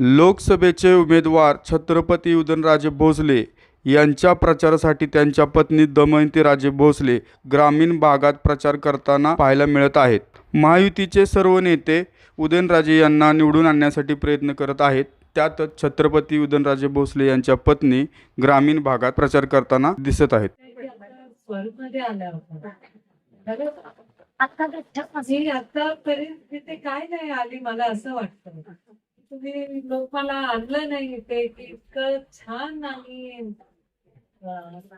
लोकसभेचे उमेदवार छत्रपती उदयनराजे भोसले यांच्या प्रचारासाठी त्यांच्या पत्नी दमयंती राजे भोसले ग्रामीण भागात प्रचार करताना पाहायला मिळत आहेत. महायुतीचे सर्व नेते उदयनराजे यांना निवडून आणण्यासाठी प्रयत्न करत आहेत. त्यातच छत्रपती उदयनराजे भोसले यांच्या पत्नी ग्रामीण भागात प्रचार करताना दिसत आहेत. आतापर्यंत काय नाही आली मला असं वाटतं. तुम्ही लोक मला आणलं नाही ते इतकं छान आणि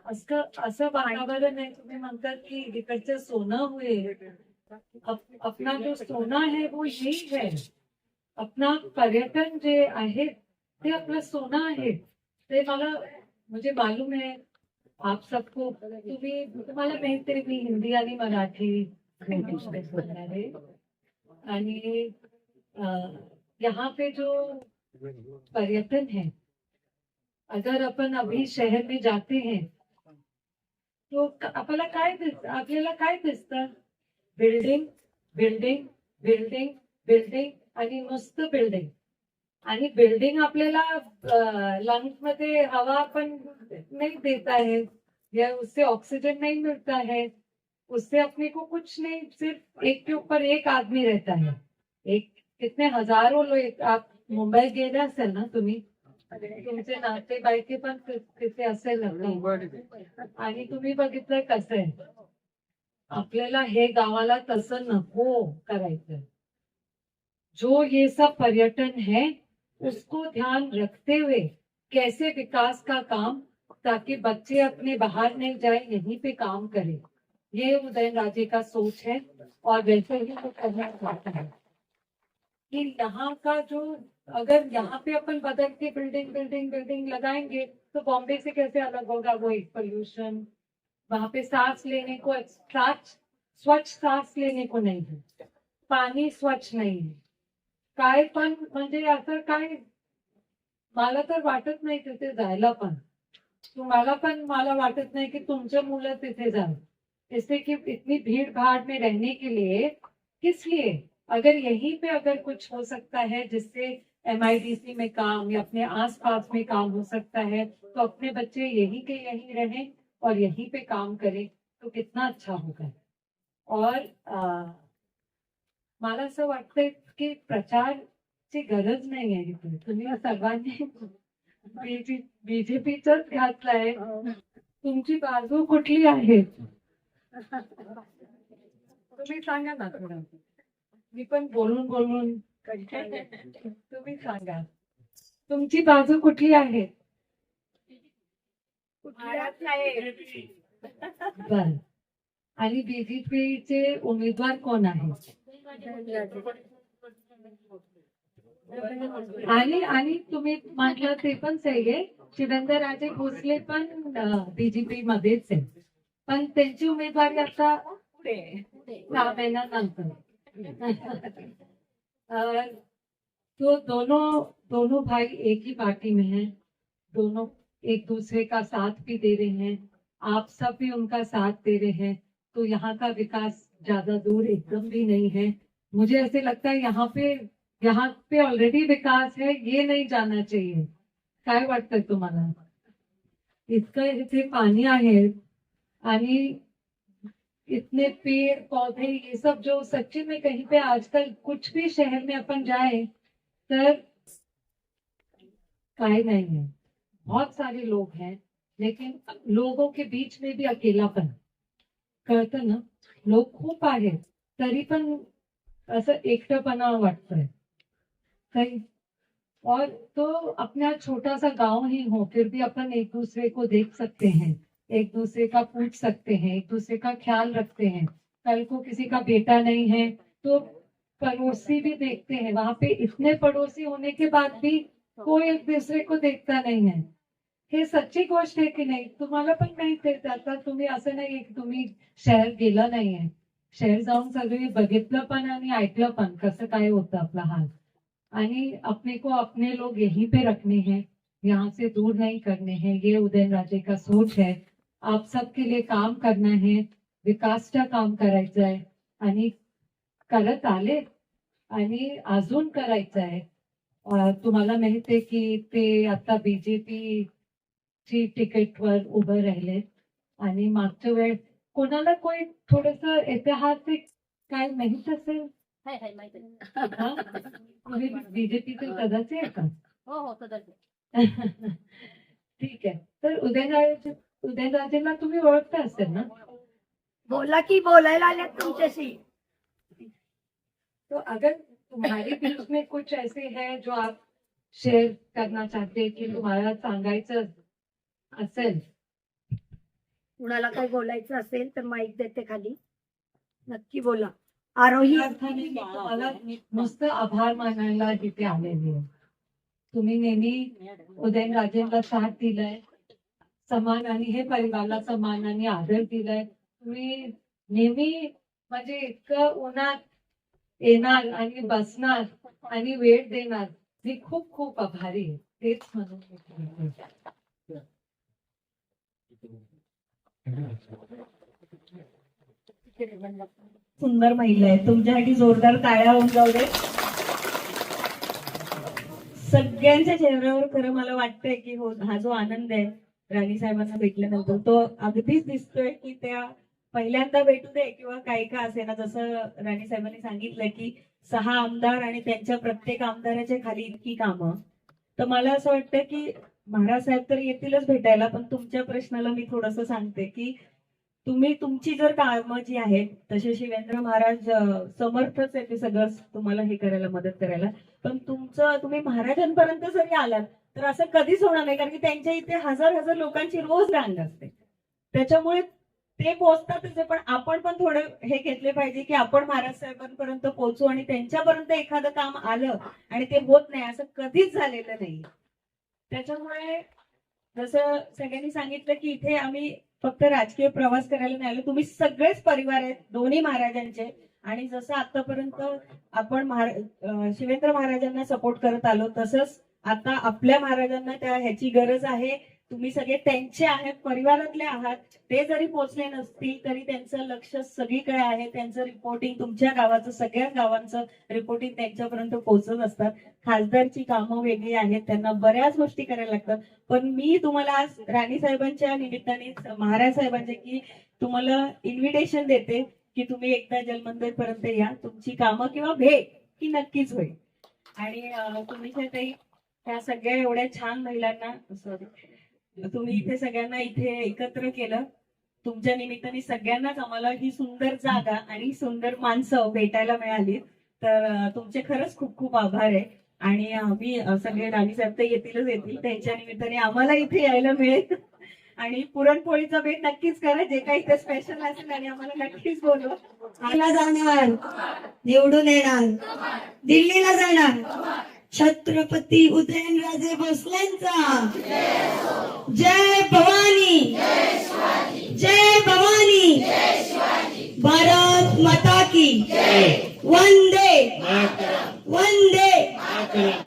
असं असं वातावरण आहे तुम्ही म्हणतात की इकडचं सोनं हुए अपना जो सोना है वो यही है. अपना पर्यटन जे आहे ते आपलं सोनं आहे. ते मला म्हणजे मालूम आहे. आप सबको तुम्ही तुम्हाला माहिती मी हिंदी आणि मराठी इंग्लिश आणि यहाँ पे जो पर्यटन है अगर अपन अभी शहर में जाते हैं तो आपल्याला काय दिसत आपल्याला काय दिसतं? बिल्डिंग बिल्डिंग बिल्डिंग बिल्डिंग आणि मस्त बिल्डिंग. आणि बिल्डिंग आपल्याला लंग्समध्ये हवा पण नहीं देता है या उससे ऑक्सीजन नहीं मिलता है उससे अपने को कुछ नहीं सिर्फ एक के ऊपर एक आदमी रहता है. एक कितने हजारो लोक आप मुंबई गेले असेल ना तुम्ही? तुमचे नातेवाईके पण तिथे असेल आणि तुम्ही बघितलंय कसं आहे? आपल्याला हे गावाला तसं नको करायचं. जो ये सब पर्यटन है उसको ध्यान रखते हुए कैसे विकास का काम ताकि बच्चे अपने बाहर नहीं जाए यहीं पे काम करें। ये उदयन राजे का सोच है और वैसे ही वो करना चाहता है। कि यहाँ का जो अगर यहाँ पे अपन बदल के बिल्डिंग बिल्डिंग बिल्डिंग लगाएंगे तो बॉम्बे से कैसे अलग होगा वो एक पोल्यूशन वहां पे सांस लेने को स्वच्छ स्वच्छ सांस लेने को नहीं है। पाणी स्वच्छ नाही आहे काय पण म्हणजे असं काय? मला तर वाटत नाही तिथे जायला पण। तुम्हाला पण मला वाटत नाही की तुमचे मुलं तिथे जावे। इससे कि इतनी भीड़ भाड़ में रहने के लिए किस लिए? अगर यहीं पे अगर कुछ हो सकता है जिससे एमआईडीसी में काम या अपने आसपास में काम हो सकता है तो अपने बच्चे यहीं के यहीं रहें और यहीं पे काम करें तो कितना अच्छा होगा। और अं, मला असं वाटतंय की प्रचारची गरज नाही आहे तुम्ही सर्वांनी बीजेपीच घातलाय तुमची बाजू कुठली आहे? तुम्ही सांगा ना थोडं. मी पण बोलून बोलून. तुम्ही सांगा. तुमची बाजू कुठली आहे? बर. आणि बीजेपीचे उमेदवार कोण आहेत आणि आणि तुम्ही म्हटलं ते पण सही आहे. शिवेंद्रराजे भोसले पण बीजेपी मध्येच आहे. पण त्यांची उमेदवारी आता सहा महिन्यानंतर. तो दोनों दोनों भाई एक ही पार्टी में हैं। दोनों एक दूसरे का साथ भी दे रहे हैं। आप सब भी उनका साथ दे रहे हैं। तो यहाँ का विकास ज़्यादा दूर एकदम भी नहीं है। मुझे ऐसे लगता है यहाँ पे यहाँ पे ऑलरेडी विकास है, ये नहीं जाना चाहिए। काय वाटतंय तुम्हाला? इतकं इथे पाणी आहे आणि इतने पेड़ पौधे, ये सब जो सच्ची में कहीं पे आजकल कुछ भी शहर में अपन जाए, तर काय नहीं है। बहुत सारे लोग हैं, लेकिन लोगों के बीच में भी अकेलापन कळतं ना लोक खूप आहेत तरी पण असं एकटंपणा वाटतंय। काही, और तो अपना छोटा सा गाँव ही हो, फिर भी अपन एक दूसरे को देख सकते हैं। एक दूसरे का पूछ सकते हैं, एक दूसरे का ख्याल रखते हैं। कल को किसी का बेटा नहीं है तो पड़ोसी भी देखते हैं। वहाँ पे इतने पड़ोसी होने के बाद भी कोई एक दूसरे को देखता नहीं है। हे सच्ची गोष्ट आहे की नाही? तुम्हाला पण माहित आहे आता तुम्ही असं नाहीये की तुम्ही शहर गेला नाहीये शहर जाऊन सगळे बघितलं पण आणि ऐकलं पण कसं काय होतं आपला हाल। आणि अपने को अपने लोग यहीं पे रखने हैं, यहाँ से दूर नहीं करने हैं। ये उदयन राजे का सोच है आप सबके लिए काम करना है विकासचं काम करायचं आहे आणि करत आले आणि अजून करायचं आहे. तुम्हाला माहितीये की ते आता बीजेपी ची तिकीटवर उभं राहिले आणि मागच्या वेळ कोणाला कोणी थोडस ऐतिहासिक काय माहीत असेल? माहिती आहे. बीजेपीचे सदस्य आहे का? हो हो सदस्य ठीक आहे. तर उदयनराजेंना तुम्ही ओळखता असेल ना. बोला की बोलायला आल्यात तुमच्याशी. तो अगर तुम्हारे बीच में कुछ ऐसे हैं जो आप शेयर करना चाहते हैं कि तुम्हाला सांगायचं असेल. कुणाला काही बोलायचं असेल तर माईक देते खाली. नक्की बोला. आरोही अर्थाने मी तुम्हाला नुसतं आभार मानायला तिथे आलेली आहे. तुम्ही नेहमी उदयनराजेंना साथ दिलाय. समान आणि हे परिवाराला समान आणि आदर दिलाय. तुम्ही नेहमी म्हणजे इतकं उन्हात येणार आणि बसणार आणि वेळ देणार मी खूप खूप आभारी आहे. तेच म्हणून सुंदर महिला आहे. तुमच्यासाठी जोरदार टाळ्या होऊन जाऊ दे. सगळ्यांच्या चेहऱ्यावर खरं मला वाटतंय की हो हा जो आनंद आहे राणी साहेबांना भेटल्यानंतर. तो अगदीच दिसतोय की त्या पहिल्यांदा भेटू दे किंवा काही का असे ना जसं राणी साहेबांनी सांगितलं की सहा आमदार आणि त्यांच्या प्रत्येक आमदाराच्या खाली इतकी कामं. तर मला असं वाटतं की महाराज साहेब तर येतीलच भेटायला पण तुमच्या प्रश्नाला मी थोडस सांगते की तुम्ही तुमची जर कामं जी आहेत तसे शिवेंद्र महाराज समर्थच आहे ते सगळं तुम्हाला हे करायला मदत करायला. पण तुमचं तुम्ही महाराजांपर्यंत जरी आलात तर असं कधीच होणार नाही कारण की त्यांच्या इथे हजार हजार लोकांची रोज रांग असते. त्याच्यामुळे ते पोहोचतातच पण आपण पण थोडं हे घेतले पाहिजे की आपण महाराज साहेबांपर्यंत पोहोचू आणि त्यांच्यापर्यंत एखादं काम आलं आणि ते होत नाही असं कधीच झालेलं नाही. त्याच्यामुळे जसं सगळ्यांनी सांगितलं की इथे आम्ही फक्त राजकीय प्रवास करायला नाही आलो तुम्ही सगळेच परिवार आहेत दोन्ही महाराजांचे. आणि जसं आतापर्यंत आपण महारा शिवेंद्र महाराजांना सपोर्ट करत आलो तसंच आता आपल्या महाराजांना त्या ह्याची गरज आहे. तुम्ही सगळे त्यांचे आहेत परिवारातले आहात. ते जरी पोचले नसतील तरी त्यांचं लक्ष सगळीकडे आहे. त्यांचं रिपोर्टिंग तुमच्या गावाचं सगळ्या गावांचं रिपोर्टिंग त्यांच्यापर्यंत पोहोचत असतात. खासदारची कामं वेगळी आहेत. त्यांना बऱ्याच गोष्टी करायला लागतात. पण मी तुम्हाला आज राणी साहेबांच्या निमित्ताने महाराज साहेबांचे की तुम्हाला इन्व्हिटेशन देते की तुम्ही एकदा जलमंदिर पर्यंत या. तुमची कामं किंवा भेट ही नक्कीच होईल. आणि अं, तुम्ही ह्या त्या सगळ्या एवढ्या छान महिलांना सॉरी तुम्ही इथे सगळ्यांना इथे एकत्र केलं. तुमच्या निमित्ताने सगळ्यांनाच आम्हाला ही सुंदर जागा आणि सुंदर माणसं भेटायला मिळाली. तर तुमचे खरंच खूप खूप आभार आहे. आणि आम्ही सगळे सगळे राणीसाहेब तर येतीलच येतील. त्यांच्या निमित्ताने आम्हाला इथे यायला मिळेल. आणि पुरणपोळीचा भेट नक्कीच करा. जे काही इथे स्पेशल असेल आणि आम्हाला नक्कीच बोलवा. आम्हाला जाणार. निवडून येणार. दिल्लीला जाणार. छत्रपती उदयनराजे भोसलेंचा. जय भवानी. जय भवानी. भारत माता की. वंदे. वंदे.